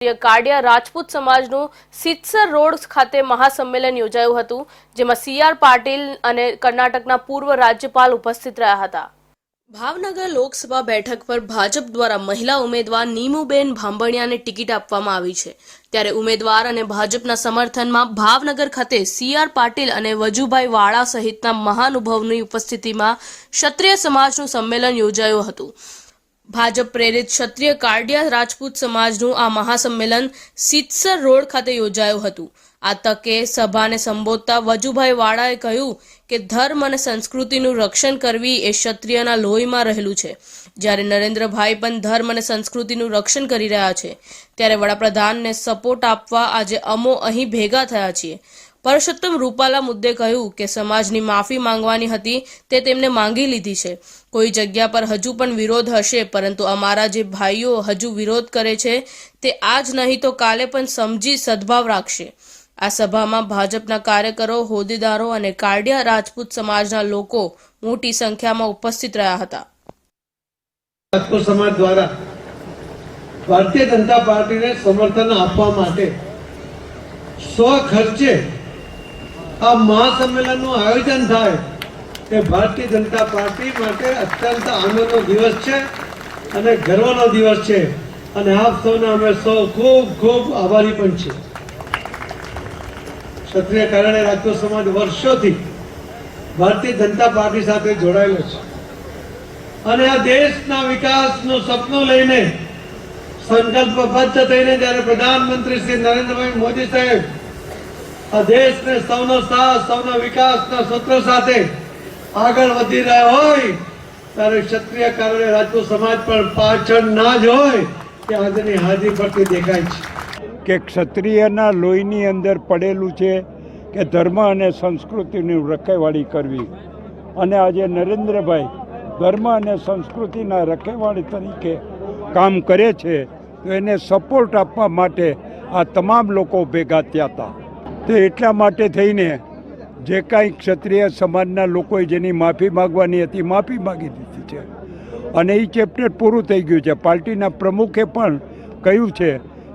કાડિયા રાજપૂત સમાજનું સિત્સર રોડ ખાતે મહાસંમેલન યોજાયું હતું, જેમાં સીઆર પાટીલ અને કર્ણાટકના પૂર્વ રાજ્યપાલ ઉપસ્થિત રહ્યા હતા. ભાવનગર લોકસભા બેઠક પર ભાજપ દ્વારા મહિલા ઉમેદવાર નીમુબેન ભાંભણિયાને ટિકિટ આપવામાં આવી છે. ત્યારે ઉમેદવાર અને ભાજપના સમર્થનમાં ભાવનગર ખાતે સીઆર પાટીલ અને વજુભાઈ વાળા સહિતના મહાનુભાવની ઉપસ્થિતિમાં ક્ષત્રિય સમાજનું સંમેલન યોજાયું હતું. ભાજપ પ્રેરિત ક્ષત્રિય કાર્ડિયા રાજપૂત સમાજનું આ મહાસંમેલન સિત્સર રોડ ખાતે યોજાયું હતું. આ તકે સભાને સંબોધતા વજુભાઈ વાળાએ કહ્યું કે ધર્મ અને સંસ્કૃતિનું રક્ષણ કરવી એ ક્ષત્રિયના લોહીમાં રહેલું છે. જ્યારે નરેન્દ્રભાઈ પણ ધર્મ અને સંસ્કૃતિનું રક્ષણ કરી રહ્યા છે, ત્યારે વડાપ્રધાનને સપોર્ટ આપવા આજે અમો અહીં ભેગા થયા છીએ. પરસોત્તમ રૂપાલા મુદ્દે કહ્યું કે સમાજની માફી માંગવાની હતી તે તેમને માંગી લીધી છે. કોઈ જગ્યા પર હજુ પણ વિરોધ હશે, પરંતુ અમારા જે ભાઈઓ હજુ વિરોધ કરે છે, તે આજ નહીં તો કાલે પણ સમજી સદભાવ રાખશે. આ સભામાં ભાજપના કાર્યકરો, હોદ્દેદારો અને કાર્ડિયા રાજપૂત સમાજના લોકો મોટી સંખ્યામાં ઉપસ્થિત રહ્યા હતા. રાજપૂત સમાજ દ્વારા ભારતીય જનતા પાર્ટીને સમર્થન આપવા માટે સ્વ ખર્ચે આ મહાસંમેલનનું આયોજન થાય એ ભારતીય જનતા પાર્ટી માટે અત્યંત આનંદનો દિવસ છે અને ગર્વનો દિવસ છે. અને આપ સૌના અમે સૌ ખૂબ ખૂબ આભારી પણ છે ક્ષત્રિય કારણે રાજકોટ સમાજ વર્ષોથી ભારતીય જનતા પાર્ટી સાથે જોડાયેલો છે. અને આ દેશના વિકાસનું સપનું લઈને સંકલ્પબદ્ધ થઈને જ્યારે પ્રધાનમંત્રી શ્રી નરેન્દ્રભાઈ મોદી સાહેબ આ દેશને સૌનો સાથ, સૌનો વિકાસના સૂત્ર સાથે આગળ વધી રહ્યા હોય, ત્યારે ક્ષત્રિય કારણે રાજપૂત સમાજ પણ પાછળ ના જ હોય કે આજની હાજરી પડતી દેખાય છે. કે ક્ષત્રિયના લોહીની અંદર પડેલું છે કે ધર્મ અને સંસ્કૃતિની રખેવાળી કરવી. અને આજે નરેન્દ્રભાઈ ધર્મ અને સંસ્કૃતિના રખેવાળી તરીકે કામ કરે છે, તો એને સપોર્ટ આપવા માટે આ તમામ લોકો ભેગા થયા હતા. તે એટલા માટે થઈને જે કાંઈ ક્ષત્રિય સમાજના લોકોએ જેની માફી માગવાની હતી માફી માગી દીધી છે. અને એ ચેપ્ટર પૂરું થઈ ગયું છે. પાર્ટીના પ્રમુખે પણ કહ્યું છે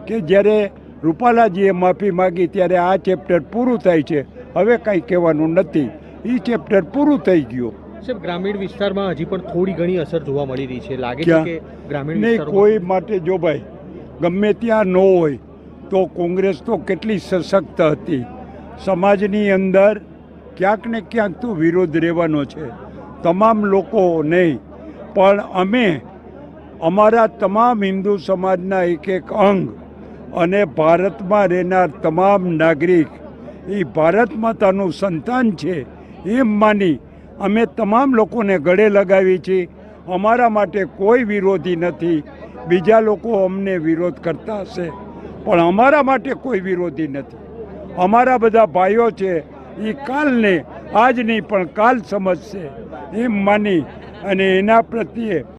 કે જ્યારે રૂપાલાજીએ માફી માગી ત્યારે આ ચેપ્ટર પૂરું થાય છે. હવે કાંઈ કહેવાનું નથી. એ ચેપ્ટર પૂરું થઈ ગયું. સાહેબ ગ્રામીણ વિસ્તારમાં હજી પણ થોડી ઘણી અસર જોવા મળી રહી છે. લાગે છે કે ગ્રામીણ નહીં કોઈ માટે જો ભાઈ ગમે ત્યાં ન હોય તો કોંગ્રેસ તો કેટલી સશક્ત હતી. સમાજની અંદર ક્યાંક ને ક્યાંક તો વિરોધ રહેવાનો છે. તમામ લોકો નહીં. પણ અમે અમારા તમામ હિન્દુ સમાજના એક એક અંગ અને ભારતમાં રહેનાર તમામ નાગરિક, એ ભારત માતાનું સંતાન છે એમ માની અમે તમામ લોકોને ગળે લગાવી છીએ અમારા માટે કોઈ વિરોધી નથી. બીજા લોકો અમને વિરોધ કરતા હશે. પણ અમારા માટે કોઈ વિરોધી નથી. અમારા બધા ભાઈઓ છે એ કાલને આજ નહીં પણ કાલ સમજશે. એમ માની અને એના પ્રત્યે